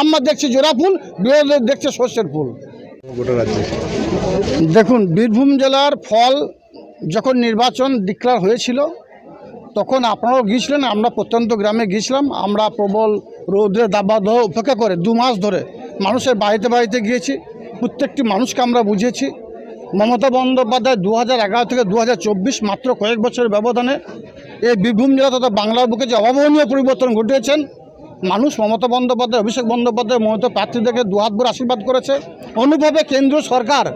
আমরা দেখছি জোড়া ফুল বিরোধী দেখছে সর্ষের ফুল। দেখুন বীরভূম জেলার ফল যখন নির্বাচন ডিক্লেয়ার হয়েছিল তখন আপনারাও গিয়েছিলেন আমরা প্রত্যন্ত গ্রামে গিয়েছিলাম আমরা প্রবল রৌদ্রের দাবাদহ উপেক্ষা করে দু মাস ধরে মানুষের বাড়িতে বাড়িতে গিয়েছি প্রত্যেকটি মানুষকে আমরা বুঝিয়েছি। মমতা বন্দ্যোপাধ্যায় দু হাজার এগারো থেকে দু হাজার চব্বিশ মাত্র কয়েক বছরের ব্যবধানে এই বীরভূম জেলা তথা বাংলার বুকে যে অভাবনীয় পরিবর্তন ঘটিয়েছেন মানুষ মমতা বন্দ্যোপাধ্যায়, অভিষেক বন্দ্যোপাধ্যায় মমতা প্রার্থীদেরকে দুহাত ভরে আশীর্বাদ করেছে। অনুভবে কেন্দ্রীয় সরকার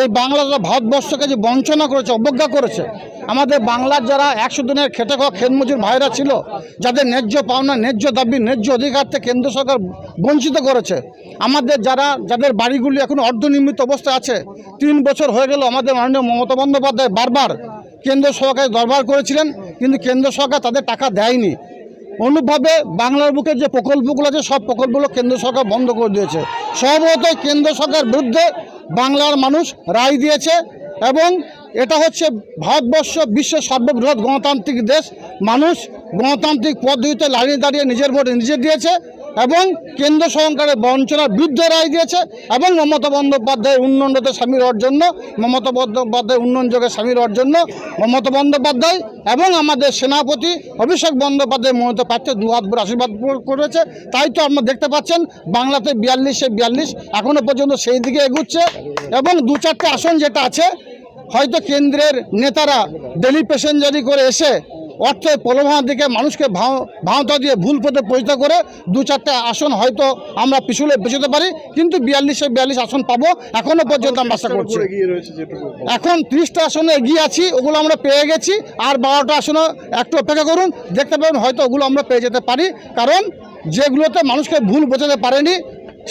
এই বাংলা ভারতবর্ষকে যে বঞ্চনা করেছে, অবজ্ঞা করেছে, আমাদের বাংলার যারা একশো দিনের খেটে খাওয়া খেতমজুর ভাইরা ছিল, যাদের ন্যায্য পাওনা, ন্যায্য দাবি, ন্যায্য অধিকার থেকে কেন্দ্র সরকার বঞ্চিত করেছে, আমাদের যারা, যাদের বাড়িগুলি এখন অর্ধনির্মিত অবস্থায় আছে, তিন বছর হয়ে গেল আমাদের মাননীয় মমতা বন্দ্যোপাধ্যায় বারবার কেন্দ্র সরকারের দরবার করেছিলেন, কিন্তু কেন্দ্র সরকার তাদের টাকা দেয়নি। অনুভাবে বাংলার বুকে যে প্রকল্পগুলো আছে, সব প্রকল্পগুলো কেন্দ্র সরকার বন্ধ করে দিয়েছে। সম্ভবত কেন্দ্র সরকার বিরুদ্ধে বাংলার মানুষ রায় দিয়েছে এবং এটা হচ্ছে ভারতবর্ষ বিশ্বের সর্ববৃহৎ গণতান্ত্রিক দেশ। মানুষ গণতান্ত্রিক পদ্ধতিতে লাগিয়ে দাঁড়িয়ে নিজের ভোট নিজে দিয়েছে। এবং কেন্দ্র সরকারের বঞ্চনার বিরুদ্ধে রায় দিয়েছে এবং মমতা বন্দ্যোপাধ্যায়ের উন্নয়নতে হওয়ার জন্য, মমতা বন্দ্যোপাধ্যায় সামিল হওয়ার জন্য মমতা বন্দ্যোপাধ্যায় এবং আমাদের সেনাপতি অভিষেক বন্দ্যোপাধ্যায় মমতা প্রার্থী দু হাত আশীর্বাদ করেছে। তাই তো আপনারা দেখতে পাচ্ছেন, বাংলাতে বিয়াল্লিশে বিয়াল্লিশ এখনও পর্যন্ত সেই দিকে এগুচ্ছে এবং দু চারটে আসন যেটা আছে, হয়তো কেন্দ্রের নেতারা ডেলি প্যাসেঞ্জারি করে এসে অর্থের প্রলোভনের দিকে মানুষকে ভাও ভাওতা দিয়ে ভুল পথে পরিচিত করে দু চারটে আসন হয়তো আমরা পিছুলে পেছোতে পারি কিন্তু বিয়াল্লিশে বিয়াল্লিশ আসন পাবো এখনও পর্যন্ত আমরা আশা করছি। এখন ত্রিশটা আসনে এগিয়ে আছি ওগুলো আমরা পেয়ে গেছি আর বারোটা আসনে একটু অপেক্ষা করুন দেখতে পাবেন হয়তো ওগুলো আমরা পেয়ে যেতে পারি কারণ যেগুলোতে মানুষকে ভুল বোঝাতে পারেনি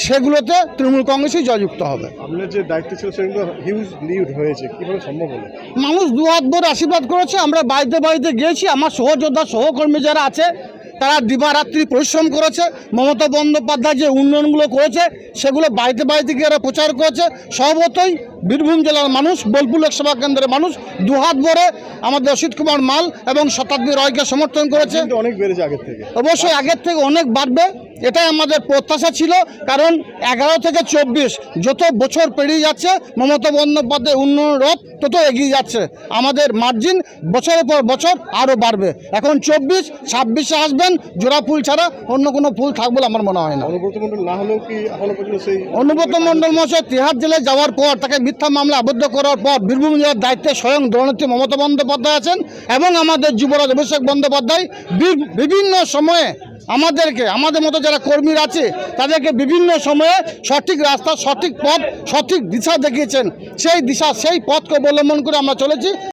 সেগুলোতে তৃণমূল কংগ্রেসই জয়যুক্ত হবে। আপনার যে দায়িত্ব ছিল সেগুলো হিউজ লিড হয়েছে কীভাবে সম্ভব হলো? মানুষ দু হাত ভরে আশীর্বাদ করেছে আমরা বাড়িতে বাড়িতে গিয়েছি আমার সহযোদ্ধা সহকর্মী যারা আছে তারা দিবারাত্রি পরিশ্রম করেছে মমতা বন্দ্যোপাধ্যায় যে উন্নয়নগুলো করেছে সেগুলো বাড়িতে বাড়িতে গিয়ে এরা প্রচার করেছে। সর্বতই বীরভূম জেলার মানুষ বোলপুর লোকসভা কেন্দ্রের মানুষ দু হাত ভরে আমাদের অসিত কুমার মাল এবং শতাব্দী রয়কে সমর্থন করেছে। অনেক বেড়েছে আগের থেকে। অবশ্যই আগের থেকে অনেক বাড়বে। এটাই আমাদের প্রত্যাশা ছিল কারণ এগারো থেকে চব্বিশ যত বছর পেরিয়ে যাচ্ছে মমতা বন্দ্যোপাধ্যায় উন্নয়ন রথ তত এগিয়ে যাচ্ছে। আমাদের মার্জিন বছরের পর বছর আরও বাড়বে। এখন চব্বিশ ছাব্বিশে আসবেন জোড়া ফুল ছাড়া অন্য কোনো ফুল থাকবে আমার মনে হয় না। অনুব্রত মণ্ডল মহাশয় তিহার জেলায় যাওয়ার পর তাকে মিথ্যা মামলা আবদ্ধ করার পর বীরভূম জেলার দায়িত্বে স্বয়ং দলনেত্রী মমতা বন্দ্যোপাধ্যায় আছেন এবং আমাদের যুবরাজ অভিষেক বন্দ্যোপাধ্যায় বিভিন্ন সময়ে আমাদেরকে, আমাদের মতো যারা কর্মীরা আছে, তাদেরকে বিভিন্ন সময়ে সঠিক রাস্তা, সঠিক পথ, সঠিক দিশা দেখিয়েছেন। সেই দিশা, সেই পথকে অবলম্বন করে আমরা চলেছি।